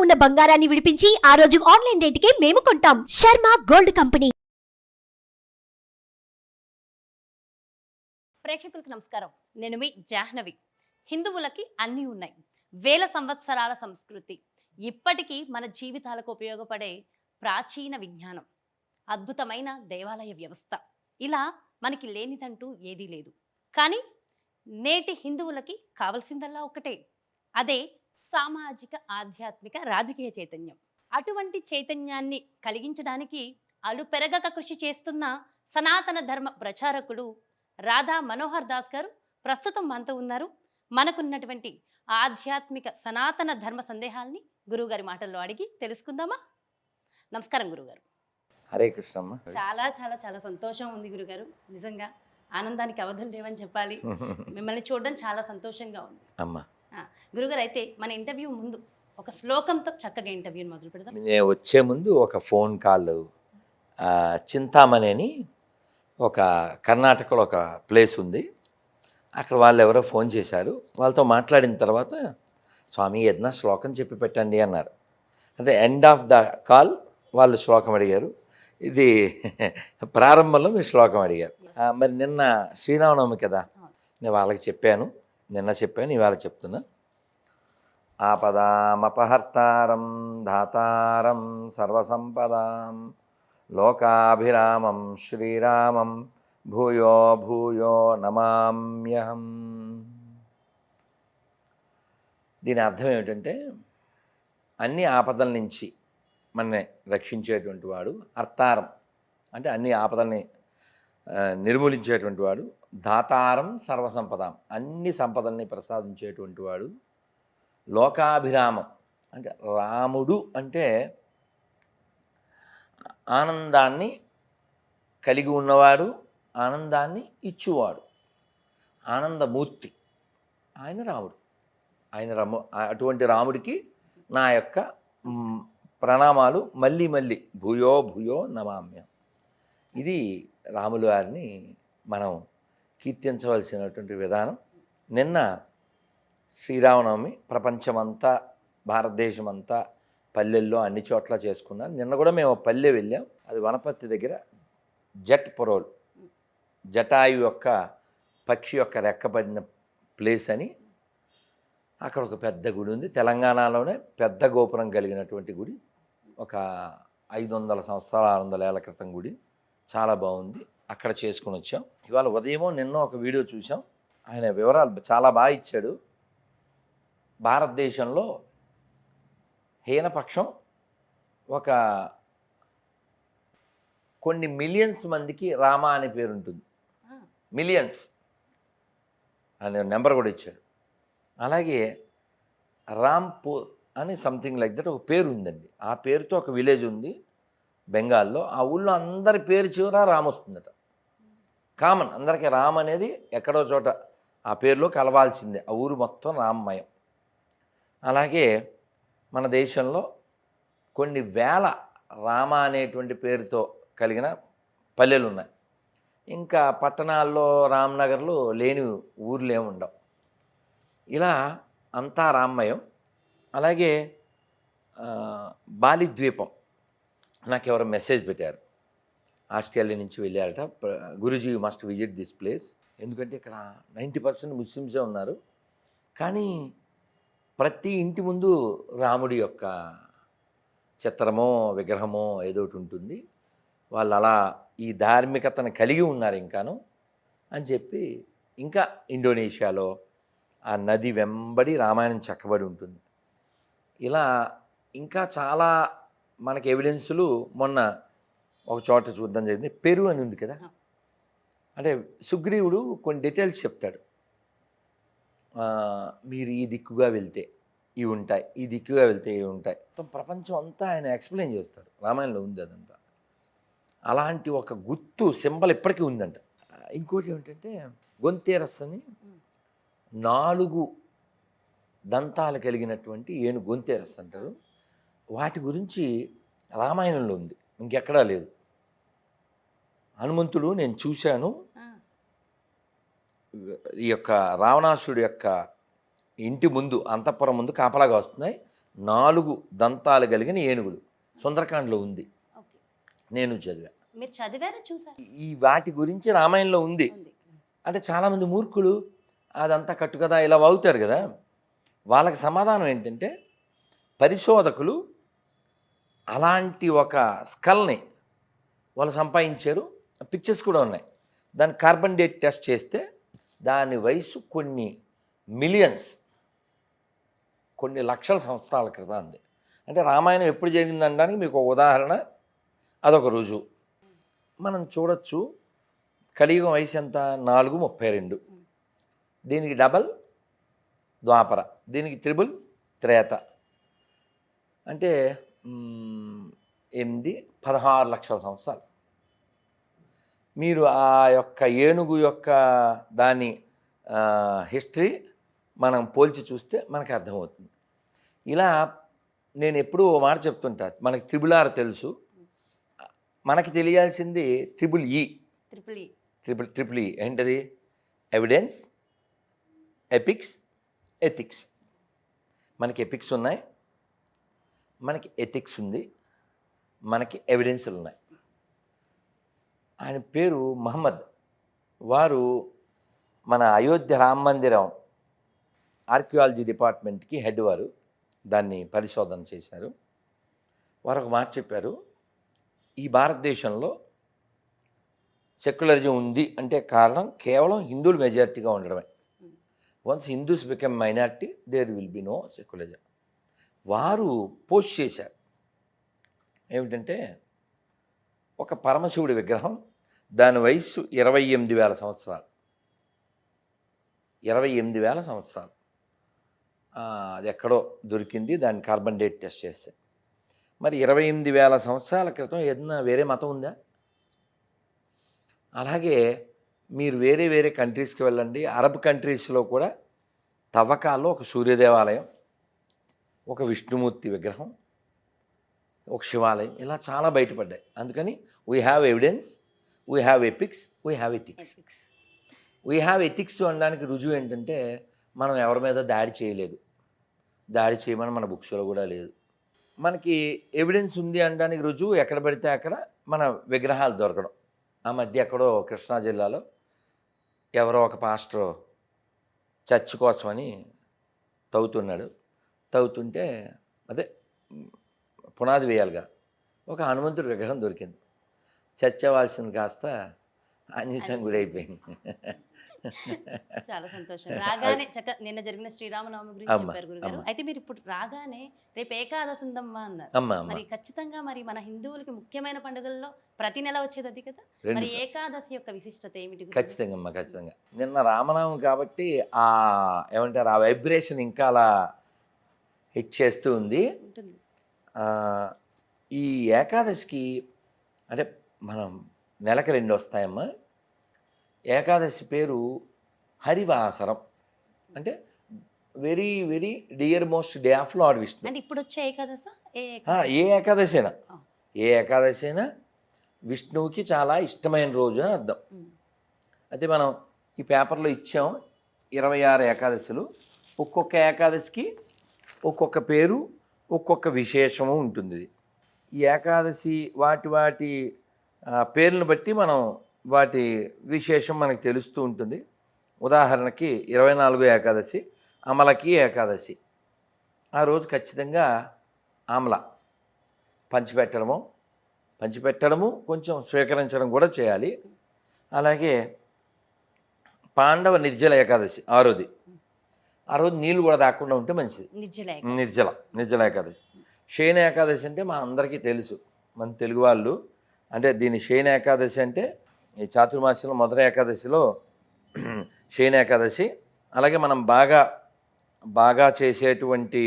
ఉన్న బంగారాన్ని విడిపించి ఆ రోజు ఆన్లైన్ రేటుకే మేము కొంటాం. Sharma gold company. ప్రేక్షకులకు నమస్కారం. నేను మీ జాహ్నవి. హిందువులకి అన్నీ ఉన్నాయి. వేల సంవత్సరాల సంస్కృతి. ఇప్పటికీ మన జీవితాలకు ఉపయోగపడే ప్రాచీన విజ్ఞానం. అద్భుతమైన దేవాలయ వ్యవస్థ. ఇలా మనకి లేనిదంటూ ఏదీ లేదు. కానీ నేటి హిందువులకి కావలసిందల్లా ఒకటే. అదే సామాజిక ఆధ్యాత్మిక రాజకీయ చైతన్యం. అటువంటి చైతన్యాన్ని కలిగించడానికి అలుపెరగక కృషి చేస్తున్న సనాతన ధర్మ ప్రచారకుడు రాధా మనోహర్ దాస్ గారు ప్రస్తుతం మనతో ఉన్నారు. మనకున్నటువంటి ఆధ్యాత్మిక సనాతన ధర్మ సందేహాల్ని గురువుగారి మాటల్లో అడిగి తెలుసుకుందామా? నమస్కారం గురుగారు హరే కృష్ణమ్మ. చాలా చాలా చాలా సంతోషం ఉంది గురుగారు నిజంగా ఆనందానికి అవధులు లేవని చెప్పాలి. మిమ్మల్ని చూడడం చాలా సంతోషంగా ఉంది. అమ్మ. గురుగారు అయితే మన ఇంటర్వ్యూ ముందు ఒక శ్లోకంతో చక్కగా ఇంటర్వ్యూని మొదలు పెడదాం. నేను వచ్చే ముందు ఒక ఫోన్ కాల్ చింతామణి అని ఒక కర్ణాటకలో ఒక ప్లేస్ ఉంది. అక్కడ వాళ్ళు ఎవరో ఫోన్ చేశారు. వాళ్ళతో మాట్లాడిన తర్వాత స్వామి ఏదైనా శ్లోకం చెప్పి పెట్టండి అన్నారు. అంటే ఎండ్ ఆఫ్ ద కాల్ వాళ్ళు శ్లోకం అడిగారు. ఇది ప్రారంభంలో మీరు శ్లోకం అడిగారు. మరి నిన్న శ్రీరామనవమి కదా నేను వాళ్ళకి చెప్పాను. నిన్న చెప్పాను ఇవాళ చెప్తున్నా. ఆపదామపహర్తారం ధాతారం సర్వసంపదాం లోకాభిరామం శ్రీరామం భూయో భూయో నమామ్యహం. దీని అర్థం ఏమిటంటే అన్ని ఆపదల నుంచి మనని రక్షించేటువంటి వాడు అర్తారం. అంటే అన్ని ఆపదల్ని నిర్మూలించేటువంటి వాడు. దాతారం సర్వసంపదాం. అన్ని సంపదల్ని ప్రసాదించేటువంటి వాడు. లోకాభిరామం. అంటే రాముడు అంటే ఆనందాన్ని కలిగి ఉన్నవాడు ఆనందాన్ని ఇచ్చువాడు. ఆనందమూర్తి. ఆయన రాముడు. ఆయన రాము అటువంటి రాముడికి నా యొక్క ప్రణామాలు మళ్ళీ మళ్ళీ. భూయో భూయో నమామ్యం ఇది రాములు వారిని మనం కీర్తించవలసినటువంటి విధానం. నిన్న శ్రీరామనవమి ప్రపంచమంతా భారతదేశమంతా పల్లెల్లో అన్ని చోట్ల చేసుకున్నాను నిన్న కూడా మేము పల్లె వెళ్ళాం. అది వనపర్తి దగ్గర జట్ పొరోల్ జటాయు యొక్క పక్షి యొక్క రెక్కబడిన ప్లేస్ అని అక్కడ ఒక పెద్ద గుడి ఉంది. తెలంగాణలోనే పెద్ద గోపురం కలిగినటువంటి గుడి. ఒక ఐదు వందల సంవత్సరాల ఆరు వందల ఏళ్ళ క్రితం గుడి. చాలా బాగుంది. అక్కడ చేసుకుని వచ్చాం. ఇవాళ ఉదయమో నిన్న ఒక వీడియో చూసాం ఆయన వివరాలు చాలా బాగా ఇచ్చాడు. భారతదేశంలో హీనపక్షం ఒక కొన్ని మిలియన్స్ మందికి రామ అనే పేరు ఉంటుంది. మిలియన్స్. అనే నెంబర్ కూడా ఇచ్చాడు. అలాగే రాంపూర్ అని సంథింగ్ లైక్ దట్ ఒక పేరు ఉందండి. ఆ పేరుతో ఒక విలేజ్ ఉంది. బెంగాల్లో ఆ ఊళ్ళో అందరి పేరు చివర రామ్ వస్తుందట. కామన్. అందరికీ రామ్ అనేది ఎక్కడో చోట ఆ పేరులో కలవాల్సిందే. ఆ ఊరు మొత్తం రామ్మయం. అలాగే మన దేశంలో కొన్ని వేల రామ అనేటువంటి పేరుతో కలిగిన పల్లెలు ఉన్నాయి. ఇంకా పట్టణాల్లో రామ్నగర్లు లేని ఊర్లు ఏమి ఉండవు. ఇలా అంతా రామ్మయం. అలాగే బాలిద్వీపం. నాకు ఎవరు మెసేజ్ పెట్టారు. ఆస్ట్రేలియా నుంచి వెళ్ళారట. Guruji must visit this place ఎందుకంటే ఇక్కడ నైంటీ పర్సెంట్ ముస్లిమ్సే ఉన్నారు. కానీ ప్రతి ఇంటి ముందు రాముడి యొక్క చిత్రమో విగ్రహమో ఏదో ఒకటి ఉంటుంది. వాళ్ళు అలా ఈ ధార్మికతను కలిగి ఉన్నారు ఇంకాను అని చెప్పి ఇంకా ఇండోనేషియాలో ఆ నది వెంబడి రామాయణం చెక్కబడి ఉంటుంది. ఇలా ఇంకా చాలా మనకి ఎవిడెన్సులు మొన్న ఒక చోట చూడడం జరిగింది. పెరు అని ఉంది కదా? అంటే సుగ్రీవుడు కొన్ని డీటెయిల్స్ చెప్తాడు. మీరు ఈ దిక్కుగా వెళ్తే ఇవి ఉంటాయి ఈ దిక్కుగా వెళ్తే ఇవి ఉంటాయి. మొత్తం ప్రపంచం అంతా ఆయన ఎక్స్ప్లెయిన్ చేస్తాడు. రామాయణంలో ఉంది అదంతా. అలాంటి ఒక గుర్తు సింబల్ ఇప్పటికీ ఉందంట. ఇంకోటి ఏమిటంటే గొంతేరస్ అని నాలుగు దంతాలు కలిగినటువంటి ఏను గొంతేరస్ అంటారు. వాటి గురించి రామాయణంలో ఉంది. ఇంకెక్కడా లేదు. హనుమంతుడు నేను చూశాను. ఈ యొక్క రావణాసుడి యొక్క ఇంటి ముందు అంతఃపురం ముందు కాపలాగా వస్తున్నాయి. నాలుగు దంతాలు కలిగిన ఏనుగులు సుందరకాండలో ఉంది. నేను చదివా. మీరు చదివారా చూసారా? ఈ వాటి గురించి రామాయణంలో ఉంది. ఉంది. అంటే చాలామంది మూర్ఖులు అదంతా కట్టు కదా ఇలా వాగుతారు కదా. వాళ్ళకి సమాధానం ఏంటంటే పరిశోధకులు అలాంటి ఒక స్కల్ని వాళ్ళు సంపాదించారు. పిక్చర్స్ కూడా ఉన్నాయి. దాన్ని కార్బన్ డేట్ టెస్ట్ చేస్తే దాని వయసు కొన్ని మిలియన్స్ కొన్ని లక్షల సంవత్సరాల క్రితం ఉంది అంటే రామాయణం ఎప్పుడు జరిగిందనడానికి మీకు ఒక ఉదాహరణ అదొక రుజువు మనం చూడొచ్చు కలియుగం వయసు ఎంత? నాలుగు ముప్పై రెండు. దీనికి డబల్ ద్వాపర దీనికి త్రిబుల్ త్రేత. అంటే ఎనిమిది పదహారు లక్షల సంవత్సరాలు. మీరు ఆ యొక్క ఏనుగు యొక్క దాని హిస్టరీ మనం పోల్చి చూస్తే మనకు అర్థమవుతుంది. ఇలా నేను ఎప్పుడూ ఓ మాట చెప్తుంటా మనకి త్రిబుల్ ఆర్ తెలుసు. మనకి తెలియాల్సింది triple E. Triple E. Triple triple ఈ ఏంటది? Evidence epics ethics. మనకి ఎపిక్స్ ఉన్నాయి మనకి ఎథిక్స్ ఉంది. మనకి ఎవిడెన్స్లు ఉన్నాయి. ఆయన పేరు మహమ్మద్. వారు మన అయోధ్య రామ మందిరం ఆర్కియాలజీ డిపార్ట్మెంట్కి హెడ్ వారు. దాన్ని పరిశోధన చేశారు. వారు ఒక మాట చెప్పారు. ఈ భారతదేశంలో సెక్యులరిజం ఉంది అంటే కారణం కేవలం హిందువులు మెజారిటీగా ఉండడమే. Once Hindus become minority there will be no secularism వారు పోస్ట్ చేశారు. ఏమిటంటే ఒక పరమశివుడి విగ్రహం దాని వయస్సు ఇరవై ఎనిమిది వేల సంవత్సరాలు. ఇరవై ఎనిమిది వేల సంవత్సరాలు. అది ఎక్కడో దొరికింది దాన్ని కార్బన్ డేట్ టెస్ట్ చేస్తే. మరి ఇరవై ఎనిమిది వేల సంవత్సరాల క్రితం ఏదైనా వేరే మతం ఉందా? అలాగే మీరు వేరే వేరే కంట్రీస్కి వెళ్ళండి. అరబ్ కంట్రీస్లో కూడా తవ్వకాల్లో ఒక సూర్యదేవాలయం ఒక విష్ణుమూర్తి విగ్రహం ఒక శివాలయం ఇలా చాలా బయటపడ్డాయి. అందుకని we have evidence we have epics we have ethics we have ethics అనడానికి రుజువు ఏంటంటే మనం ఎవరి మీద దాడి చేయలేదు. దాడి చేయమని మన బుక్స్లో కూడా లేదు. మనకి ఎవిడెన్స్ ఉంది అనడానికి రుజువు ఎక్కడ పడితే అక్కడ మన విగ్రహాలు దొరకడం. ఆ మధ్య ఎక్కడో కృష్ణా జిల్లాలో ఎవరో ఒక పాస్టర్ చర్చ్ కోసమని తవ్వుతున్నాడు. తవ్వుతుంటే అదే పునాది వేయాలిగా. ఒక హనుమంతుడి విగ్రహం దొరికింది. చర్చ అవ్వాల్సింది కాస్త గుడి అయిపోయింది చాలా సంతోషం. రాగానే చక్క నిన్న జరిగిన శ్రీరామనవమి గురించి చెప్పారు గురుగారు. అయితే మీరు ఇప్పుడు రాగానే రేపు ఏకాదశి ఉందమ్మా అన్నారు మరి ఖచ్చితంగా మరి మన హిందువులకి ముఖ్యమైన పండుగల్లో ప్రతి నెల వచ్చేది అది కదా? మరి ఏకాదశి యొక్క విశిష్టత ఏమిటి? ఖచ్చితంగా అమ్మ ఖచ్చితంగా. నిన్న రామనామం కాబట్టి ఆ ఏమంటారు ఆ వైబ్రేషన్ ఇంకా అలా హిట్ చేస్తూ ఉంది. ఈ ఏకాదశికి అంటే మనం నెలకి రెండు వస్తాయమ్మా. ఏకాదశి పేరు హరివాసరం. అంటే very very dear most day of lord Vishnu. అంటే ఇప్పుడు వచ్చే ఏకాదశ? ఏ ఏకాదశి అయినా. ఏ ఏకాదశి అయినా విష్ణువుకి చాలా ఇష్టమైన రోజు అని అర్థం. అయితే మనం ఈ పేపర్లో ఇచ్చాం ఇరవై ఆరు ఏకాదశులు. ఒక్కొక్క ఏకాదశికి ఒక్కొక్క పేరు ఒక్కొక్క విశేషము ఉంటుంది. ఈ ఏకాదశి వాటి వాటి పేర్లను బట్టి మనం వాటి విశేషం మనకు తెలుస్తూ ఉంటుంది. ఉదాహరణకి ఇరవై నాలుగు ఏకాదశి అమలకి ఏకాదశి. ఆ రోజు ఖచ్చితంగా అమల పంచిపెట్టడము పంచిపెట్టడము కొంచెం స్వీకరించడం కూడా చేయాలి. అలాగే పాండవ నిర్జల ఏకాదశి ఆరోది. ఆ రోజు నీళ్ళు కూడా తాకుండా ఉంటే మంచిది. నిర్జల. నిర్జల నిర్జల ఏకాదశి. శయన ఏకాదశి అంటే మా అందరికీ తెలుసు. మన తెలుగు వాళ్ళు అంటే దీని శయన ఏకాదశి అంటే ఈ చాతుర్మాస్యంలో మొదటి ఏకాదశిలో శయన ఏకాదశి. అలాగే మనం బాగా బాగా చేసేటువంటి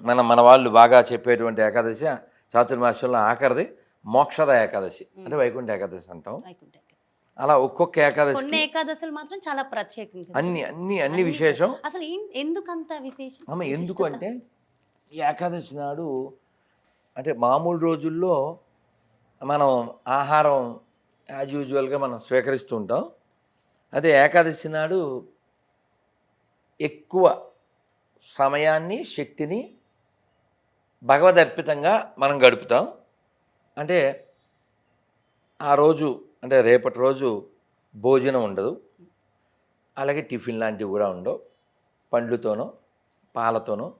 మన మన వాళ్ళు బాగా చెప్పేటువంటి ఏకాదశి చాతుర్మాస్యంలో ఆఖరిది మోక్షద ఏకాదశి. అంటే వైకుంఠ ఏకాదశి అంటాం. అలా ఒక్కొక్క కొన్ని ఏకాదశి ఏకాదశులు మాత్రం చాలా ప్రత్యేకం. అన్ని అన్ని అన్ని విశేషం అసలు ఎందుకు అంత విశేషం అమ్మ ఎందుకు? అంటే ఈ ఏకాదశి నాడు అంటే మామూలు రోజుల్లో మనం ఆహారం యాజ్ యూజువల్గా మనం స్వీకరిస్తూ ఉంటాం అదే ఏకాదశి నాడు ఎక్కువ సమయాన్ని శక్తిని భగవదర్పితంగా మనం గడుపుతాం అంటే ఆ రోజు అంటే రేపటి రోజు భోజనం ఉండదు. అలాగే టిఫిన్ లాంటివి కూడా ఉండవు. పండ్లతోనో పాలతోనో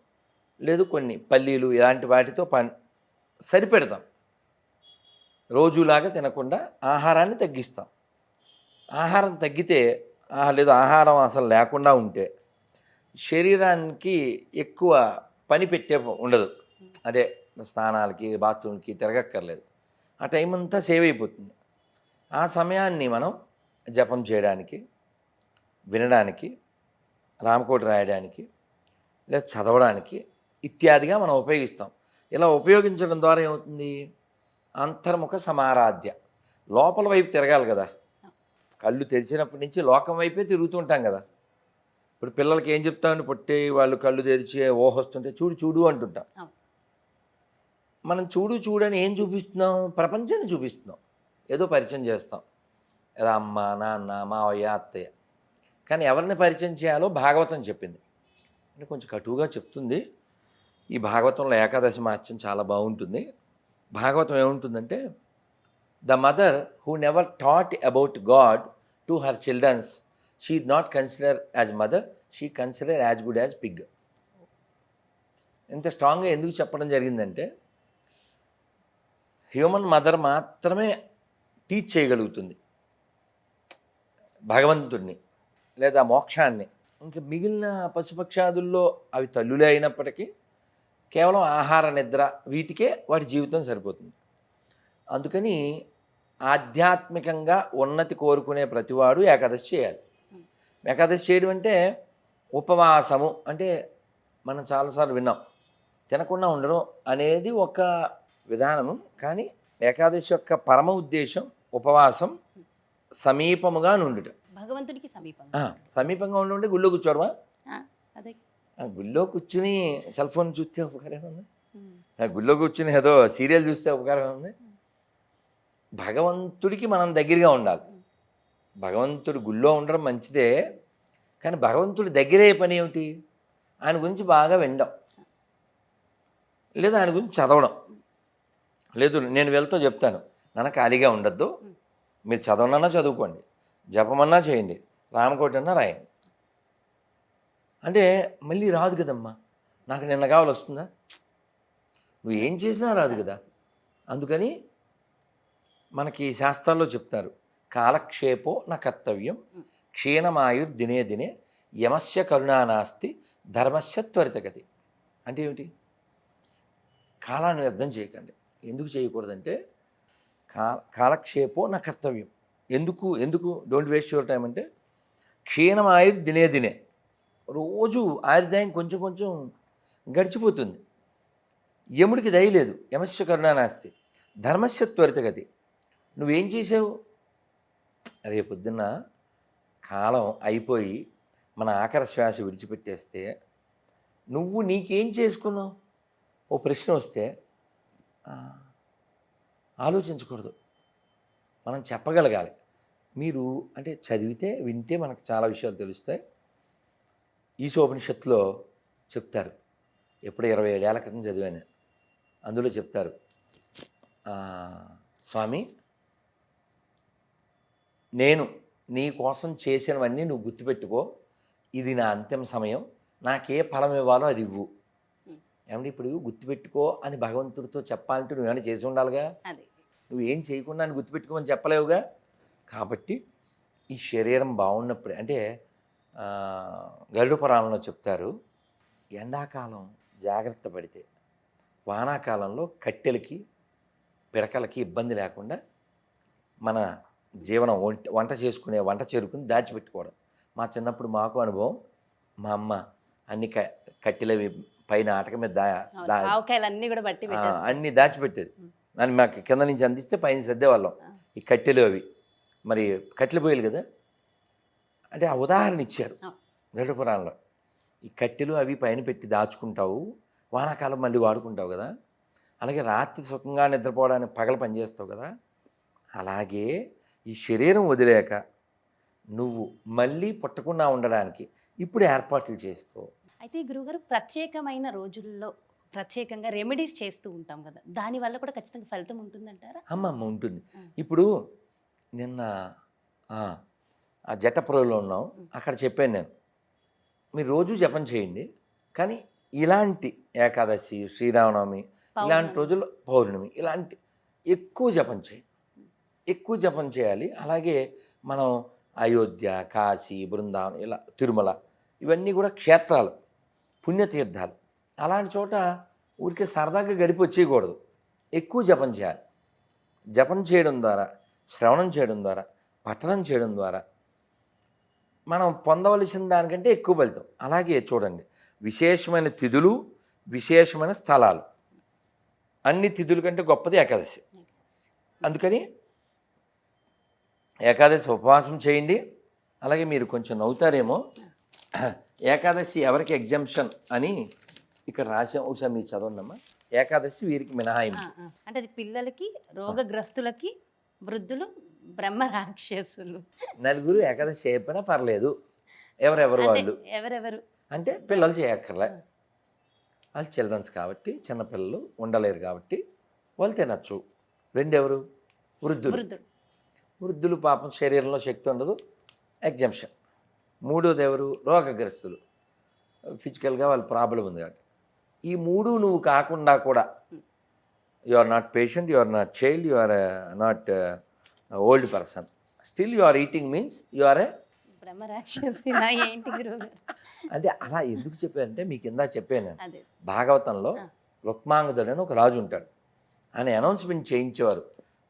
లేదు కొన్ని పల్లీలు ఇలాంటి వాటితో పం సరిపెడతాం. రోజులాగా తినకుండా ఆహారాన్ని తగ్గిస్తాం. ఆహారం తగ్గితే లేదు ఆహారం అసలు లేకుండా ఉంటే శరీరానికి ఎక్కువ పని పెట్టే ఉండదు. అదే స్నానాలకి బాత్రూమ్కి తిరగక్కర్లేదు. ఆ టైం అంతా సేవ్ అయిపోతుంది. ఆ సమయాన్ని మనం జపం చేయడానికి వినడానికి రామకోటి రాయడానికి లేదా చదవడానికి ఇత్యాదిగా మనం ఉపయోగిస్తాం. ఇలా ఉపయోగించడం ద్వారా ఏమవుతుంది? అంతర్ముఖ సమారాధ్య. లోపల వైపు తిరగాలి కదా. కళ్ళు తెరిచినప్పటి నుంచి లోకం వైపే తిరుగుతుంటాం కదా. ఇప్పుడు పిల్లలకి ఏం చెప్తామని పొట్టే వాళ్ళు కళ్ళు తెరిచి ఓహ వస్తుంటే చూడు చూడు అంటుంటాం. మనం చూడు చూడని ఏం చూపిస్తున్నాం? ప్రపంచాన్ని చూపిస్తున్నాం. ఏదో పరిచయం చేస్తాం. ఎలా అమ్మ నాన్న మావయ్య అత్తయ్య. కానీ ఎవరిని పరిచయం చేయాలో భాగవతం చెప్పింది. అంటే కొంచెం కటువుగా చెప్తుంది. ఈ భాగవతంలో ఏకాదశి మహత్యం చాలా బాగుంటుంది. భాగవతం ఏముంటుందంటే the mother who never taught about god to her childrens she not consider as mother she consider as good as pig. ఇంత స్ట్రాంగ్గా ఎందుకు చెప్పడం జరిగిందంటే హ్యూమన్ మదర్ మాత్రమే టీచ్ చేయగలుగుతుంది. భగవంతుడిని లేదా మోక్షాన్ని. ఇంకా మిగిలిన పశుపక్షాదుల్లో అవి తల్లులే అయినప్పటికీ కేవలం ఆహార నిద్ర వీటికే వాటి జీవితం సరిపోతుంది. అందుకని ఆధ్యాత్మికంగా ఉన్నతి కోరుకునే ప్రతివాడు ఏకాదశి చేయాలి. ఏకాదశి చేయడం అంటే ఉపవాసము అంటే మనం చాలాసార్లు విన్నాం. తినకుండా ఉండడం అనేది ఒక విధానము. కానీ ఏకాదశి యొక్క పరమ ఉద్దేశం ఉపవాసం సమీపముగా నుండుట. భగవంతుడికి సమీపం ఆ, సమీపంగా ఉండి గుళ్ళో కూర్చోవడమా? అదే. గుళ్ళో కూర్చుని సెల్ ఫోన్ చూస్తే ఉపకారం ఉంది గుళ్ళో కూర్చుని ఏదో సీరియల్ చూస్తే ఉపకారం ఉంది భగవంతుడికి మనం దగ్గరగా ఉండాలి. భగవంతుడు గుళ్ళో ఉండడం మంచిదే కానీ భగవంతుడి దగ్గరే పని ఏమిటి? ఆయన గురించి బాగా వినడం. లేదా ఆయన గురించి చదవడం. లేదు నేను వెళ్తూ చెప్తాను. నాన్న ఖాళీగా ఉండొద్దు. మీరు చదవనన్నా చదువుకోండి. జపమన్నా చేయండి. రామకోటి అన్నా రాయండి. అంటే మళ్ళీ రాదు కదమ్మా. నాకు నిన్న కావాలి వస్తుందా? నువ్వు ఏం చేసినా రాదు కదా. అందుకని మనకి శాస్త్రాల్లో చెప్తారు. కాలక్షేపో నా కర్తవ్యం. క్షీణమాయుర్ దినే దినే. యమస్య కరుణానాస్తి ధర్మస్య త్వరితగతి. అంటే ఏమిటి? కాలాన్ని వ్యర్థం చేయకండి. ఎందుకు చేయకూడదంటే కా కాలక్షేపో నా కర్తవ్యం. ఎందుకు ఎందుకు డోంట్ వేస్ట్ యువర్ టైం అంటే క్షీణమాయు దినే దినే రోజు ఆయుర్దాయం కొంచెం కొంచెం గడిచిపోతుంది. యముడికి దయలేదు యమస్య కరుణానాస్తి ధర్మస్య త్వరితగతి నువ్వేం చేసావు రేపొద్దున్న కాలం అయిపోయి మన ఆఖరి శ్వాస విడిచిపెట్టేస్తే నువ్వు నీకేం చేసుకున్నావు? ఓ ప్రశ్న వస్తే ఆలోచించకూడదు. మనం చెప్పగలగాలి. మీరు అంటే చదివితే వింటే మనకు చాలా విషయాలు తెలుస్తాయి. ఈశోపనిషత్తులో చెప్తారు. ఎప్పుడు ఇరవై ఏడేళ్ళ క్రితం చదివాను. అందులో చెప్తారు. స్వామి నేను నీ కోసం చేసినవన్నీ నువ్వు గుర్తుపెట్టుకో. ఇది నా అంతిమ సమయం. నాకే ఫలం ఇవ్వాలో అది ఇవ్వు. ఏమంటే ఇప్పుడు గుర్తుపెట్టుకో అని భగవంతుడితో చెప్పాలంటే నువ్వేమైనా చేసి ఉండాలిగా? నువ్వు ఏం చేయకుండా అని గుర్తుపెట్టుకోమని చెప్పలేవుగా? కాబట్టి ఈ శరీరం బాగున్నప్పుడే అంటే గరుడ పురాణంలో చెప్తారు ఎండాకాలం జాగ్రత్త పడితే వానాకాలంలో కట్టెలకి పిడకలకి ఇబ్బంది లేకుండా మన జీవనం వంట వంట చేసుకునే వంట చేరుకుని దాచిపెట్టుకోవడం. మా చిన్నప్పుడు మాకు అనుభవం మా అమ్మ అన్ని క కట్టెలవి పైన ఆటక మీద అన్ని కూడా బట్టి అన్ని దాచిపెట్టేది. అని మాకు కింద నుంచి అందిస్తే పైన సర్దేవాళ్ళం. ఈ కట్టెలు అవి. మరి కట్టెలు పోయాలి కదా? అంటే ఆ ఉదాహరణ ఇచ్చారు. గరుడ పురాణంలో. ఈ కట్టెలు అవి పైన పెట్టి దాచుకుంటావు. వానాకాలం మళ్ళీ వాడుకుంటావు కదా? అలాగే రాత్రి సుఖంగా నిద్రపోవడానికి పగల పనిచేస్తావు కదా? అలాగే ఈ శరీరం వదిలేక నువ్వు మళ్ళీ పుట్టకుండా ఉండడానికి ఇప్పుడు ఏర్పాట్లు చేసుకో. అయితే గురుగారు ప్రత్యేకమైన రోజుల్లో ప్రత్యేకంగా రెమెడీస్ చేస్తూ ఉంటాం కదా దాని వల్ల కూడా ఖచ్చితంగా ఫలితం ఉంటుందంటారా? అమ్మమ్మ ఉంటుంది. ఇప్పుడు నిన్న ఆ, జటపురంలో ఉన్నాం. అక్కడ చెప్పాను నేను. మీరు రోజు జపం చేయండి కానీ ఇలాంటి ఏకాదశి శ్రీరామనవమి ఇలాంటి. రోజుల్లో పౌర్ణమి ఇలాంటి ఎక్కువ జపం చేయాలి ఎక్కువ జపం చేయాలి. అలాగే మనం అయోధ్య కాశీ బృందావనం ఇలా తిరుమల ఇవన్నీ కూడా క్షేత్రాలు. పుణ్యతీర్థాలు. అలాంటి చోట ఊరికే సరదాగా గడిపి వచ్చేయకూడదు. ఎక్కువ జపం చేయాలి. జపం చేయడం ద్వారా శ్రవణం చేయడం ద్వారా పఠనం చేయడం ద్వారా మనం పొందవలసిన దానికంటే ఎక్కువ ఫలితం. అలాగే చూడండి విశేషమైన తిథులు విశేషమైన స్థలాలు. అన్ని తిథుల కంటే గొప్పది ఏకాదశి. అందుకని ఏకాదశి ఉపవాసం చేయండి. అలాగే మీరు కొంచెం నవ్వుతారేమో. ఏకాదశి ఎవరికి ఎగ్జంప్షన్ అని ఇక్కడ రాసాం ఒకసారి మీరు చదవండమ్మా. ఏకాదశి వీరికి మినహాయింపు. అంటే అది పిల్లలకి రోగగ్రస్తులకి వృద్ధులు బ్రహ్మ రాక్షసులు. నలుగురు ఏకాదశి చేయకపోయినా పర్లేదు. ఎవరెవరు వాళ్ళు? ఎవరెవరు? అంటే పిల్లలు చేయక్కర్లే. వాళ్ళు చిల్డ్రన్స్ కాబట్టి చిన్నపిల్లలు ఉండలేరు కాబట్టి వాళ్ళు తినచ్చు. రెండెవరు? వృద్ధులు. వృద్ధుడు వృద్ధులు పాపం శరీరంలో శక్తి ఉండదు. ఎగ్జంప్షన్ మూడోది ఎవరు రోగగ్రస్తులు. ఫిజికల్గా వాళ్ళ ప్రాబ్లం ఉంది కాబట్టి. ఈ మూడు నువ్వు కాకుండా కూడా you are not patient you are not child you are not old person still you are eating means you are a అంటే అలా ఎందుకు చెప్పానంటే మీకు ఇందా చెప్పాను భాగవతంలో. రుక్మాంగదుడు అని ఒక రాజు ఉంటాడు. ఆయన అనౌన్స్మెంట్ చేయించేవారు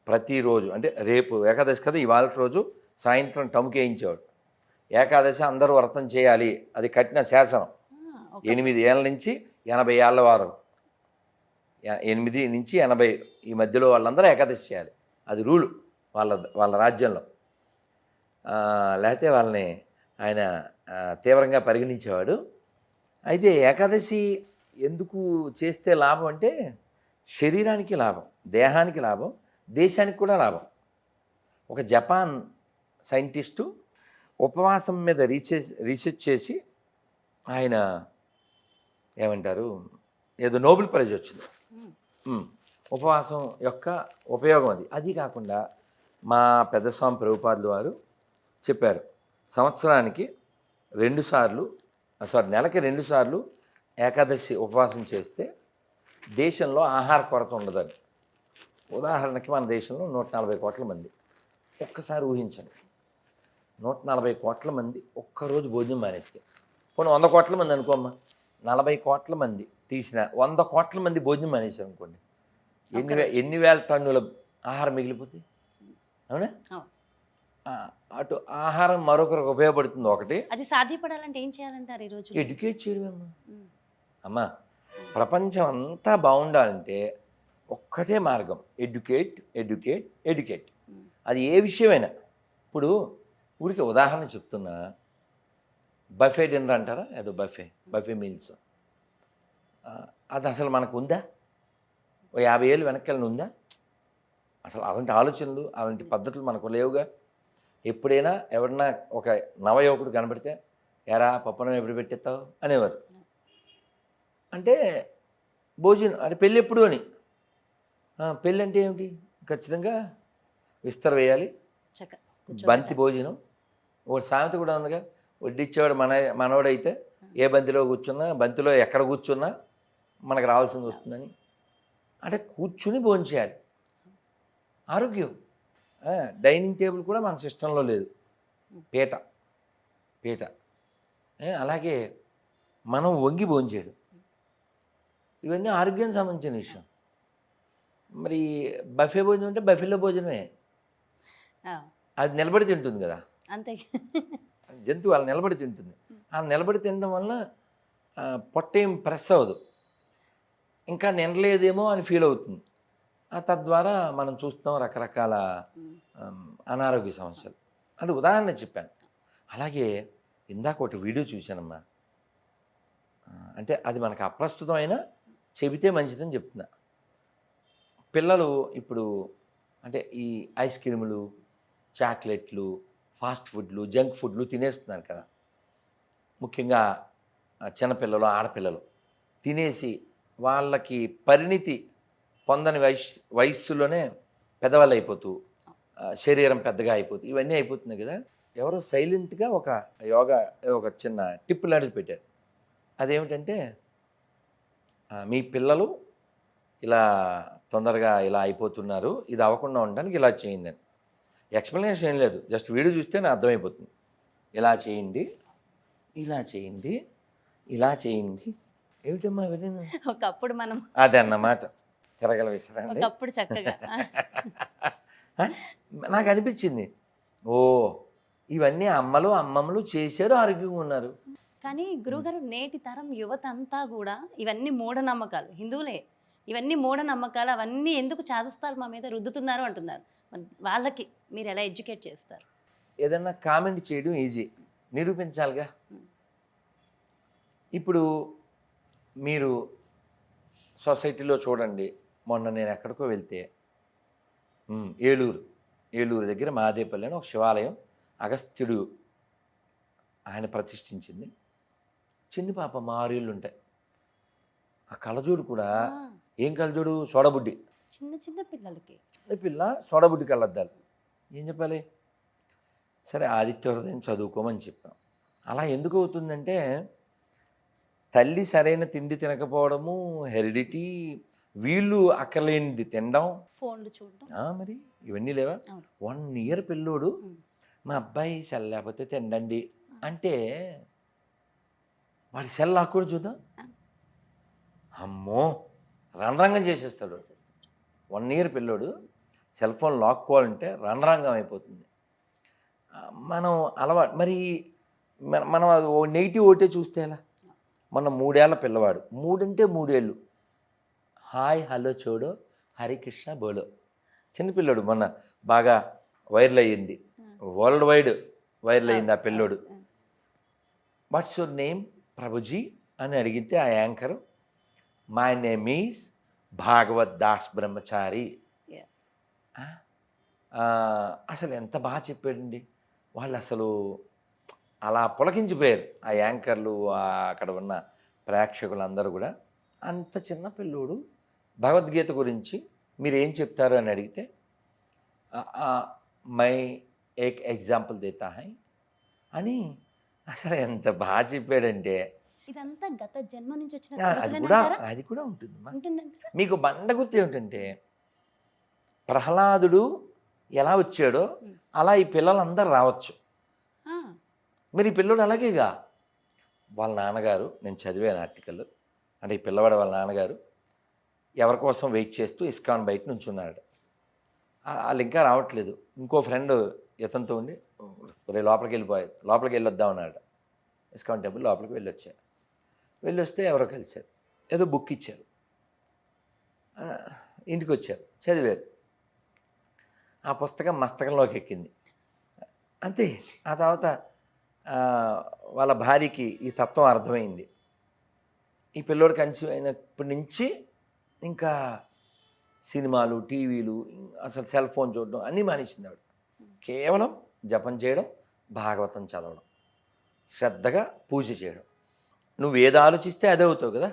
ప్రతిరోజు. అంటే రేపు ఏకాదశి కదా ఇవాళ రోజు సాయంత్రం టముకి వేయించేవాడు ఏకాదశి అందరూ వ్రతం చేయాలి. అది కట్టిన శాసనం. ఎనిమిది ఏళ్ళ నుంచి ఎనభై ఏళ్ళ వారు. ఎనిమిది నుంచి ఎనభై ఈ మధ్యలో వాళ్ళందరూ ఏకాదశి చేయాలి. అది రూలు వాళ్ళ వాళ్ళ రాజ్యంలో. లేకపోతే వాళ్ళని ఆయన తీవ్రంగా పరిగణించేవాడు. అయితే ఏకాదశి ఎందుకు చేస్తే లాభం అంటే శరీరానికి లాభం దేహానికి లాభం దేశానికి కూడా లాభం. ఒక జపాన్ సైంటిస్టు ఉపవాసం మీద రీసెర్చ్ రీసెర్చ్ చేసి ఆయన ఏమంటారు? ఏదో నోబెల్ ప్రైజ్ వచ్చింది. ఉపవాసం యొక్క ఉపయోగం అది. అది కాకుండా మా పెద్దస్వామి ప్రభుపాదులు వారు చెప్పారు సంవత్సరానికి రెండుసార్లు సారీ నెలకి రెండుసార్లు ఏకాదశి ఉపవాసం చేస్తే దేశంలో ఆహార కొరత ఉండదని. ఉదాహరణకి మన దేశంలో నూట నలభై కోట్ల మంది. ఒక్కసారి ఊహించండి. నూట నలభై కోట్ల మంది ఒక్కరోజు భోజనం మానేస్తే. పోనీ వంద కోట్ల మంది అనుకోమ్మా. నలభై కోట్ల మంది తీసిన వంద కోట్ల మంది భోజనం మానేశారు అనుకోండి. ఎన్ని ఎన్ని వేల టన్నుల ఆహారం మిగిలిపోతుంది అవునా? అటు ఆహారం మరొకరికి ఉపయోగపడుతుంది ఒకటి. అది సాధ్యపడాలంటే ఏం చేయాలంటారు ఈ రోజు ఎడ్యుకేట్ చేయడమమ్మా. అమ్మా ప్రపంచం అంతా బాగుండాలంటే ఒక్కటే మార్గం. Educate educate educate. అది ఏ విషయమైనా. ఇప్పుడు ఊరికి ఉదాహరణ చెప్తున్నా. బఫే డిన్నర్ అంటారా? ఏదో బఫే బఫే మీల్స్. అది అసలు మనకు ఉందా? ఓ యాభై ఏళ్ళు వెనక్కి ఉందా? అసలు అలాంటి ఆలోచనలు అలాంటి పద్ధతులు మనకు లేవుగా. ఎప్పుడైనా ఎవరన్నా ఒక నవయువకుడు కనబడితే ఎరా పప్పనం ఎప్పుడు పెట్టేస్తావు? అనేవారు. అంటే భోజనం అంటే పెళ్ళి ఎప్పుడు అని. పెళ్ళి అంటే ఏమిటి? ఖచ్చితంగా విస్తర వేయాలి. బంతి భోజనం ఒక సామెత కూడా ఉందిగా వడ్డిచ్చేవాడు మన మనోడైతే ఏ బంతిలో కూర్చున్నా బంతిలో ఎక్కడ కూర్చున్నా మనకు రావాల్సింది వస్తుందని. అంటే కూర్చుని భోజనం చేయాలి. ఆరోగ్యం. డైనింగ్ టేబుల్ కూడా మన సిస్టంలో లేదు. పీట. పీట. అలాగే మనం వంగి భోజనం చేయడం. ఇవన్నీ ఆరోగ్యానికి సంబంధించిన విషయం. మరి బఫే భోజనం అంటే బఫేలో భోజనమే. అది నిలబడి తింటుంది కదా. అంతే. జంతువు అలా నిలబడి తింటుంది. ఆ నిలబడి తినడం వల్ల పొట్టేం పొట్ట ఏం ప్రెస్ అవ్వదు. ఇంకా నిండలేదేమో అని ఫీల్ అవుతుంది. ఆ తద్వారా మనం చూస్తాం రకరకాల అనారోగ్య సమస్యలు. అంటే ఉదాహరణ చెప్పాను. అలాగే ఇందాక ఒకటి వీడియో చూశానమ్మా. అంటే అది మనకు అప్రస్తుతం అయినా చెబితే మంచిదని చెప్తున్నా. పిల్లలు ఇప్పుడు అంటే ఈ ఐస్ క్రీములు చాక్లెట్లు ఫాస్ట్ ఫుడ్లు జంక్ ఫుడ్లు తినేస్తున్నారు కదా. ముఖ్యంగా చిన్నపిల్లలు ఆడపిల్లలు. తినేసి వాళ్ళకి పరిణితి పొందని వయస్ వయస్సులోనే పెద్దవాళ్ళు అయిపోతూ శరీరం పెద్దగా అయిపోతుంది ఇవన్నీ అయిపోతుంది కదా. ఎవరో సైలెంట్గా ఒక యోగా ఒక చిన్న టిప్ లాంటిది పెట్టారు. అదేమిటంటే మీ పిల్లలు ఇలా తొందరగా ఇలా అయిపోతున్నారు ఇది అవ్వకుండా ఉండడానికి ఇలా చేయండి అని. ఎక్స్ప్లెనేషన్ ఏం లేదు. జస్ట్ వీడియో చూస్తే నాకు అర్థమైపోతుంది. ఇలా చేయండి ఇలా చేయండి ఇలా చేయండి ఏమిటమ్మా? ఒకప్పుడు మనం అదే అన్నమాట తిరగల విసరండి ఒకప్పుడు చక్కగా. నాకు అనిపించింది. ఓ ఇవన్నీ అమ్మలు అమ్మమ్మలు చేశారు ఆరోగ్యంగా ఉన్నారు. కానీ గురువుగారు నేటి తరం యువత అంతా కూడా ఇవన్నీ మూఢనమ్మకాలు. హిందువులే ఇవన్నీ మూఢనమ్మకాలు అవన్నీ ఎందుకు చాదస్తాలు మా మీద రుద్దుతున్నారు అంటున్నారు. వాళ్ళకి మీరు ఎలా ఎడ్యుకేట్ చేస్తారు? ఏదన్నా కామెంట్ చేయడం ఈజీ. నిరూపించాలిగా. ఇప్పుడు మీరు సొసైటీలో చూడండి. మొన్న నేను ఎక్కడికో వెళ్తే ఏలూరు. ఏలూరు దగ్గర మాదేపల్లి అని ఒక శివాలయం అగస్త్యుడు ఆయన ప్రతిష్ఠించింది. చిన్ని పాప మారేళ్ళు ఉంటాయి. ఆ కళ్ళజోడు కూడా ఏం కళ్ళజోడు? సోడబుడ్డి. చిన్న చిన్న పిల్లలకి. చిన్న పిల్ల సోడబుడ్డి కళ్ళద్దాలు ఏం చెప్పాలి? సరే ఆదిత్య హృదయం చదువుకోమని చెప్పాం. అలా ఎందుకు అవుతుందంటే తల్లి సరైన తిండి తినకపోవడము హెరిడిటీ వీళ్ళు అక్కర్లేనిది తినడం. ఫోన్లు చూడడం. మరి ఇవన్నీ లేవా. వన్ ఇయర్ పిల్లోడు. మా అబ్బాయి సెల్ లేకపోతే తినండి అంటే వాడి సెల్ లాక్కూడా చూద్దాం. అమ్మో రణరంగం చేసేస్తాడు. వన్ ఇయర్ పిల్లోడు సెల్ ఫోన్ లాక్కోవాలంటే రణరంగం అయిపోతుంది. మనం అలవాటు మరి మన- మనం అది ఓ నెగిటివ్ ఓటే చూస్తే ఎలా? మన మూడేళ్ళ పిల్లవాడు మూడంటే మూడేళ్ళు. హాయ్ హలో చూడు హరికృష్ణ బోలో. చిన్నపిల్లోడు మొన్న బాగా వైరల్ అయ్యింది. వరల్డ్ వైడ్ వైరల్ అయ్యింది ఆ పిల్లోడు. వాట్స్ యువర్ నేమ్ ప్రభుజీ అని అడిగితే ఆ anchor my name is Bhagwat Das Brahmachari. అసలు ఎంత బాగా చెప్పాడండి. వాళ్ళు అసలు అలా పులకించిపోయారు ఆ యాంకర్లు అక్కడ ఉన్న ప్రేక్షకులు అందరూ కూడా. అంత చిన్న పిల్లోడు భగవద్గీత గురించి మీరు ఏం చెప్తారు అని అడిగితే "ఆ, ఆ, మై ఏక్ ఎగ్జాంపుల్ దేతా హై అని అసలు ఎంత బాగా చెప్పాడంటే ఇదంతా గత జన్మ నుంచి వచ్చిన అది కూడా? అది కూడా ఉంటుంది? మీకు బండ గుర్తు ఏమిటంటే ప్రహ్లాదుడు ఎలా వచ్చాడో అలా ఈ పిల్లలందరూ రావచ్చు. మరి ఈ పిల్లోడు అలాగేగా? వాళ్ళ నాన్నగారు నేను చదివాను ఆర్టికల్. అంటే ఈ పిల్లవాడు వాళ్ళ నాన్నగారు ఎవరి కోసం వెయిట్ చేస్తూ ఇస్కాన్ బయట నుంచున్నాడు. ఆ- వాళ్ళు ఇంకా రావట్లేదు. ఇంకో ఫ్రెండ్ ఇతనితో ఉండి రే లోపలికి వెళ్ళిపోయాడు లోపలికి వెళ్ళొద్దాం అన్నాడు. ఇస్కాన్ టెంపుల్ లోపలికి వెళ్ళొచ్చారు వెళ్ళొస్తే ఎవరో కలిశారు. ఏదో బుక్ ఇచ్చారు. ఇంటికి వచ్చారు చదివారు. ఆ పుస్తకం మస్తకంలోకి ఎక్కింది. అంతే. ఆ తర్వాత వాళ్ళ భార్యకి ఈ తత్వం అర్థమైంది. ఈ పిల్లోడు కన్సీవ్ అయినప్పటి నుంచి ఇంకా సినిమాలు టీవీలు అసలు సెల్ ఫోన్ చూడడం అన్నీ మానేసింది ఆవిడ. కేవలం జపం చేయడం భాగవతం చదవడం శ్రద్ధగా పూజ చేయడం. నువ్వు ఏది ఆలోచిస్తే అదే అవుతావు కదా?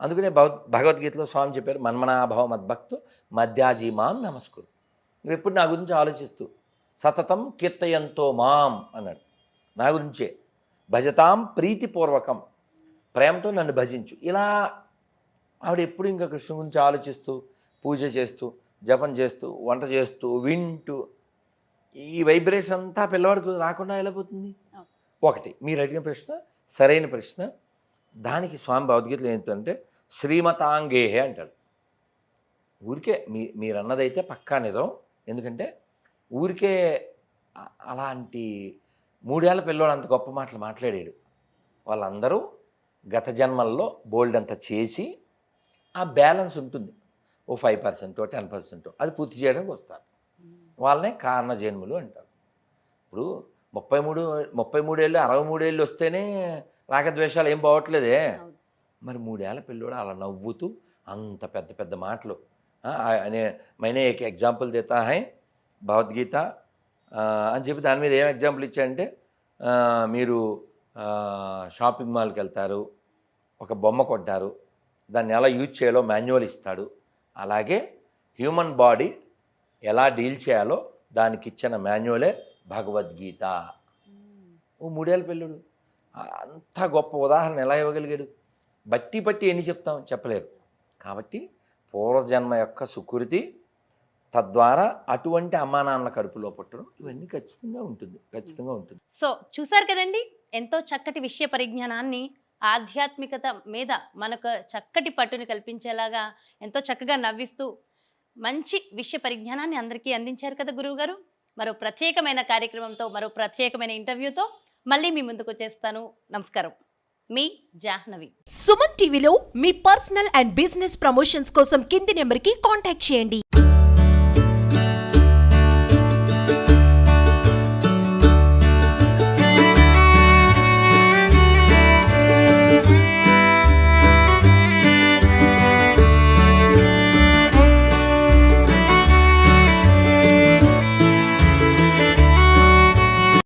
అందుకనే భగ భగవద్గీతలో స్వామి చెప్పారు మన్మనాభవ మద్భక్తు మధ్యాజీ మాం నమస్కురు. నువ్వు ఎప్పుడు నా గురించి ఆలోచిస్తూ సతతం కీర్తయంతో మాం అన్నాడు. నా గురించే. భజతాం ప్రీతిపూర్వకం. ప్రేమతో నన్ను భజించు. ఇలా ఆవిడ ఎప్పుడు ఇంకా కృష్ణ గురించి ఆలోచిస్తూ పూజ చేస్తూ జపం చేస్తూ వంట చేస్తూ వింటూ ఈ వైబ్రేషన్ అంతా పిల్లవాడికి రాకుండా ఎలా పోతుంది? అవును. ఒకటి మీరు అడిగిన ప్రశ్న సరైన ప్రశ్న. దానికి స్వామి భగవద్గీతలో ఏంటంటే శ్రీమతాంగేహే అంటాడు. ఊరికే మీ మీరు అన్నదైతే పక్కా నిజం. ఎందుకంటే ఊరికే అలాంటి మూడేళ్ళ పిల్లోడు అంత గొప్ప మాటలు మాట్లాడాడు. వాళ్ళందరూ గత జన్మల్లో బోల్డ్ అంత చేసి ఆ బ్యాలెన్స్ ఉంటుంది. ఓ ఫైవ్ పర్సెంటో టెన్ పర్సెంటో అది పూర్తి చేయడానికి వస్తారు. వాళ్ళనే కారణ జన్ములు అంటారు. ఇప్పుడు ముప్పై మూడు ముప్పై మూడేళ్ళు అరవై మూడేళ్ళు వస్తేనే రాగద్వేషాలు ఏం పోవట్లేదే. మరి మూడేళ్ళ పిల్లోడు అలా నవ్వుతూ అంత పెద్ద పెద్ద మాటలు. అనే మైనే ఎగ్జాంపుల్ దేతా హై భగవద్గీత. అని చెప్పి దాని మీద ఏం ఎగ్జాంపుల్ ఇచ్చాయంటే మీరు షాపింగ్ మాల్కి వెళ్తారు ఒక బొమ్మ కొంటారు దాన్ని ఎలా యూజ్ చేయాలో మాన్యువల్ ఇస్తాడు. అలాగే హ్యూమన్ బాడీ ఎలా డీల్ చేయాలో దానికి ఇచ్చిన మాన్యువలే భగవద్గీత. ఓ మూడేళ్ళ పిల్లుడు. అంత గొప్ప ఉదాహరణ ఎలా ఇవ్వగలిగాడు? బట్టి బట్టి ఎన్ని చెప్తాం? చెప్పలేరు. కాబట్టి పూర్వజన్మ యొక్క సుకృతి తద్వారా అటువంటి అమ్మా నాన్నల కడుపులో పుట్టడం ఇవన్నీ ఖచ్చితంగా ఉంటుంది. ఖచ్చితంగా ఉంటుంది. సో చూసారు కదండి? ఎంతో చక్కటి విషయ పరిజ్ఞానాన్ని ఆధ్యాత్మికత మీద మనకు చక్కటి పట్టుని కల్పించేలాగా ఎంతో చక్కగా నవ్విస్తూ మంచి విషయ పరిజ్ఞానాన్ని అందరికీ అందించారు కదా గురువు గారు మరో ప్రత్యేకమైన కార్యక్రమంతో మరో ప్రత్యేకమైన ఇంటర్వ్యూతో మళ్ళీ మీ ముందుకు వచ్చేస్తాను. నమస్కారం. మీ జాహ్నవి. సుమన్ టీవీలో మీ పర్సనల్ అండ్ బిజినెస్ ప్రమోషన్స్ కోసం కింది నెంబర్కి కాంటాక్ట్ చేయండి.